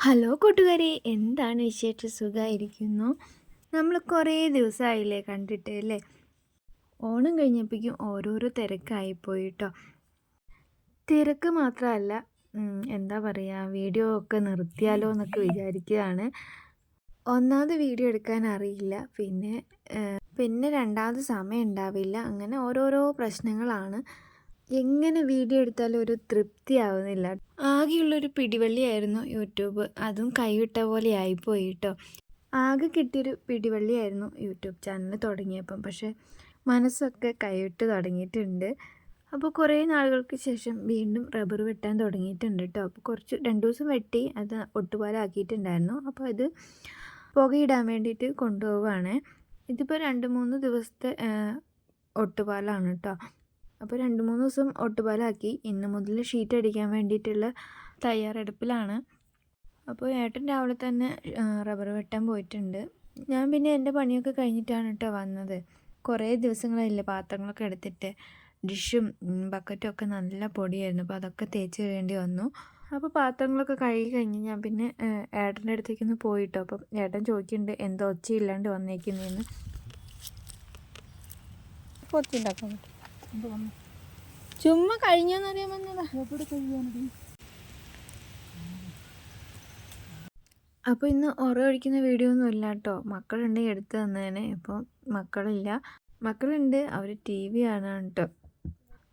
Hello കൂട്ടുകാരെ എന്താണ് വിശേഷ? സുഖമായിരിക്കുന്നു നമ്മൾ കുറേ ദിവസമായില്ലേ കണ്ടിട്ട് അല്ലേ? ഓണം കഴിഞ്ഞപ്പോഴേക്കും ഓരോരോ തിരക്കായിപ്പോയി കേട്ടോ തിരക്ക് മാത്രമല്ല എന്താ പറയുക വീഡിയോ ഒക്കെ നിർത്തിയാലോ എന്നൊക്കെ വിചാരിക്കുകയാണ്. ഒന്നാമത് വീഡിയോ എടുക്കാൻ അറിയില്ല. പിന്നെ പിന്നെ രണ്ടാമത് സമയം ഉണ്ടാവില്ല. അങ്ങനെ ഓരോരോ പ്രശ്നങ്ങളാണ്. എങ്ങനെ വീഡിയോ എടുത്താലും ഒരു തൃപ്തി ആവുന്നില്ല. ആകെയുള്ളൊരു പിടിവള്ളിയായിരുന്നു യൂട്യൂബ്. അതും കൈവിട്ട പോലെ ആയിപ്പോയി കേട്ടോ. ആകെ കിട്ടിയൊരു പിടിവള്ളിയായിരുന്നു യൂട്യൂബ് ചാനൽ തുടങ്ങിയപ്പം. പക്ഷേ മനസ്സൊക്കെ കൈവിട്ട് തുടങ്ങിയിട്ടുണ്ട്. അപ്പോൾ കുറേ നാളുകൾക്ക് ശേഷം വീണ്ടും റബ്ബർ വെട്ടാൻ തുടങ്ങിയിട്ടുണ്ട് കേട്ടോ. അപ്പോൾ കുറച്ച് രണ്ട് ദിവസം വെട്ടി അത് ഒട്ടുപാലാക്കിയിട്ടുണ്ടായിരുന്നു. അപ്പോൾ അത് പുകയിടാൻ വേണ്ടിയിട്ട് കൊണ്ടുപോവുകയാണ്. ഇതിപ്പോൾ രണ്ട് മൂന്ന് ദിവസത്തെ ഒട്ടുപാലാണ് കേട്ടോ. അപ്പോൾ രണ്ട് മൂന്ന് ദിവസം ഒട്ടുപാലാക്കി ഇന്ന് മുതൽ ഷീറ്റ് അടിക്കാൻ വേണ്ടിയിട്ടുള്ള തയ്യാറെടുപ്പിലാണ്. അപ്പോൾ ഏട്ടൻ രാവിലെ തന്നെ റബ്ബർ വെട്ടാൻ പോയിട്ടുണ്ട്. ഞാൻ പിന്നെ എന്റെ പണിയൊക്കെ കഴിഞ്ഞിട്ടാണ് കേട്ടോ വന്നത്. കുറേ ദിവസങ്ങളായില്ല പാത്രങ്ങളൊക്കെ എടുത്തിട്ട്. ഡിഷും ബക്കറ്റും ഒക്കെ നല്ല പൊടിയായിരുന്നു. അപ്പോൾ അതൊക്കെ തേച്ച് കഴിയേണ്ടി വന്നു. അപ്പോൾ പാത്രങ്ങളൊക്കെ കഴുകി കഴിഞ്ഞ് ഞാൻ പിന്നെ ഏട്ടന്റെ അടുത്തേക്കൊന്ന് പോയിട്ടോ. അപ്പം ഏട്ടൻ ചോദിക്കുന്നുണ്ട് എന്തോ ഒച്ചയില്ലാണ്ട് വന്നേക്കുന്നതെന്ന് ഒച്ചയുണ്ടാക്കാൻ ചുമ്മാ കഴിഞ്ഞോന്നറിയാൻ വന്നതാ. അപ്പോൾ ഇന്ന് ഉറ ഒഴിക്കുന്ന വീഡിയോ ഒന്നും ഇല്ല കേട്ടോ. മക്കളുണ്ടെങ്കിൽ എടുത്തു തന്നേനെ. ഇപ്പോൾ മക്കളില്ല. മക്കളുണ്ട്. അവർ ടി വി ആണ് കേട്ടോ.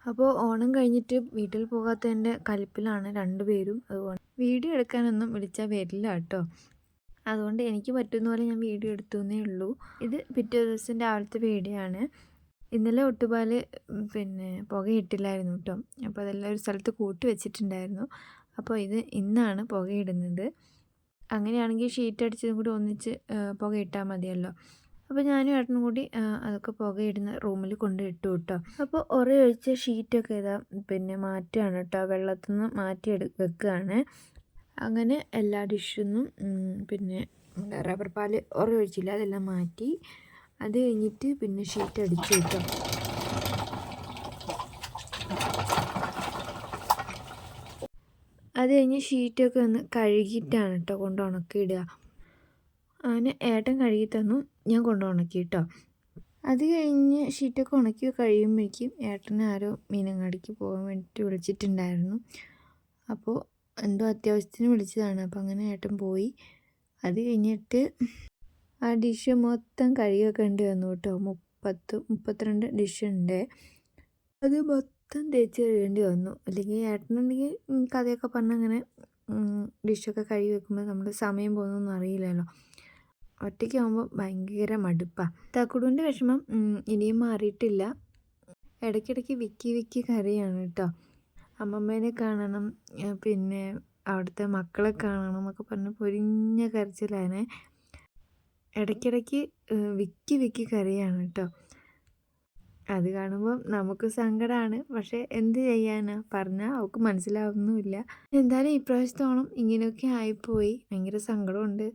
അപ്പോൾ ഓണം കഴിഞ്ഞിട്ട് വീട്ടിൽ പോകാത്തതിന്റെ കലിപ്പിലാണ് രണ്ടുപേരും അതുകൊണ്ട് വീഡിയോ എടുക്കാനൊന്നും വിളിച്ചാൽ വരില്ല കേട്ടോ. അതുകൊണ്ട് എനിക്ക് പറ്റുന്ന പോലെ ഞാൻ വീഡിയോ എടുത്തു എന്നേ ഉള്ളൂ. ഇത് പിറ്റേ ദിവസം രാവിലത്തെ വീഡിയോ ആണ്. ഇന്നലെ ഒട്ടുപാൽ പിന്നെ പുകയിട്ടില്ലായിരുന്നു കേട്ടോ. അപ്പോൾ അതെല്ലാം ഒരു സ്ഥലത്ത് കൂട്ടി വെച്ചിട്ടുണ്ടായിരുന്നു. അപ്പോൾ ഇത് ഇന്നാണ് പുകയിടുന്നത്. അങ്ങനെയാണെങ്കിൽ ഷീറ്റ് അടിച്ചതും കൂടി ഒന്നിച്ച് പുകയിട്ടാൽ മതിയല്ലോ. അപ്പോൾ ഞാനും ഏട്ടനും കൂടി അതൊക്കെ പുകയിടുന്ന റൂമിൽ കൊണ്ട് ഇട്ടു കേട്ടോ. അപ്പോൾ ഒരയൊഴിച്ച ഷീറ്റൊക്കെ ഇതാ പിന്നെ മാറ്റുകയാണ് കേട്ടോ. വെള്ളത്തിൽ നിന്ന് മാറ്റി എടു വെക്കുകയാണ്. അങ്ങനെ എല്ലാ ഡിഷിൽ പിന്നെ റബ്ബർ പാൽ ഒരയൊഴിച്ചില്ല അതെല്ലാം മാറ്റി അത് കഴിഞ്ഞിട്ട് പിന്നെ ഷീറ്റ് അടിച്ചു കിട്ടും അത് കഴിഞ്ഞ് ഷീറ്റൊക്കെ ഒന്ന് കഴുകിയിട്ടാണ് കേട്ടോ കൊണ്ട് ഉണക്കിയിടുക അങ്ങനെ ഏട്ടൻ കഴുകി തന്നു. ഞാൻ കൊണ്ട് ഉണക്കി കേട്ടോ അത് കഴിഞ്ഞ് ഷീറ്റൊക്കെ ഉണക്കി കഴിയുമ്പോഴേക്കും ഏട്ടനെ ആരോ മീനങ്ങാടിക്ക് പോകാൻ വേണ്ടിയിട്ട് വിളിച്ചിട്ടുണ്ടായിരുന്നു. അപ്പോൾ എന്തോ അത്യാവശ്യത്തിന് വിളിച്ചതാണ്. അപ്പോൾ അങ്ങനെ ഏട്ടൻ പോയി. അത് കഴിഞ്ഞിട്ട് ആ ഡിഷ് മൊത്തം കഴുകി വെക്കേണ്ടി വന്നു കേട്ടോ. മുപ്പത്ത് മുപ്പത്തിരണ്ട് ഡിഷ് ഉണ്ട്. അത് മൊത്തം തേച്ച് കഴുകേണ്ടി വന്നു. അല്ലെങ്കിൽ ഏട്ടനുണ്ടെങ്കിൽ കഥയൊക്കെ പറഞ്ഞ് അങ്ങനെ ഡിഷൊക്കെ കഴുകി വെക്കുമ്പോൾ നമ്മൾ സമയം പോകുന്നൊന്നും അറിയില്ലല്ലോ. ഒറ്റയ്ക്ക് ഒറ്റയ്ക്കാകുമ്പോൾ ഭയങ്കര മടുപ്പാണ് തക്കുടുവിന്റെ വിഷമം ഇനിയും മാറിയിട്ടില്ല. ഇടയ്ക്കിടയ്ക്ക് വിക്കി വിക്കി കറിയാണ് കേട്ടോ. അമ്മമ്മേനെ കാണണം പിന്നെ അവിടുത്തെ മക്കളെ കാണണം എന്നൊക്കെ പറഞ്ഞ് പൊരിഞ്ഞ കരച്ചിലാണ്. ഇടയ്ക്കിടയ്ക്ക് വിക്കി വിക്കി കരയാണ് കേട്ടോ അത് കാണുമ്പോൾ നമുക്ക് സങ്കടമാണ് പക്ഷേ എന്ത് ചെയ്യാനാ? പറഞ്ഞാൽ അവൾക്ക് മനസ്സിലാവുന്നുമില്ല. എന്തായാലും ഇപ്രാവശ്യത്തോണം ഇങ്ങനെയൊക്കെ ആയിപ്പോയി. ഭയങ്കര സങ്കടമുണ്ട്.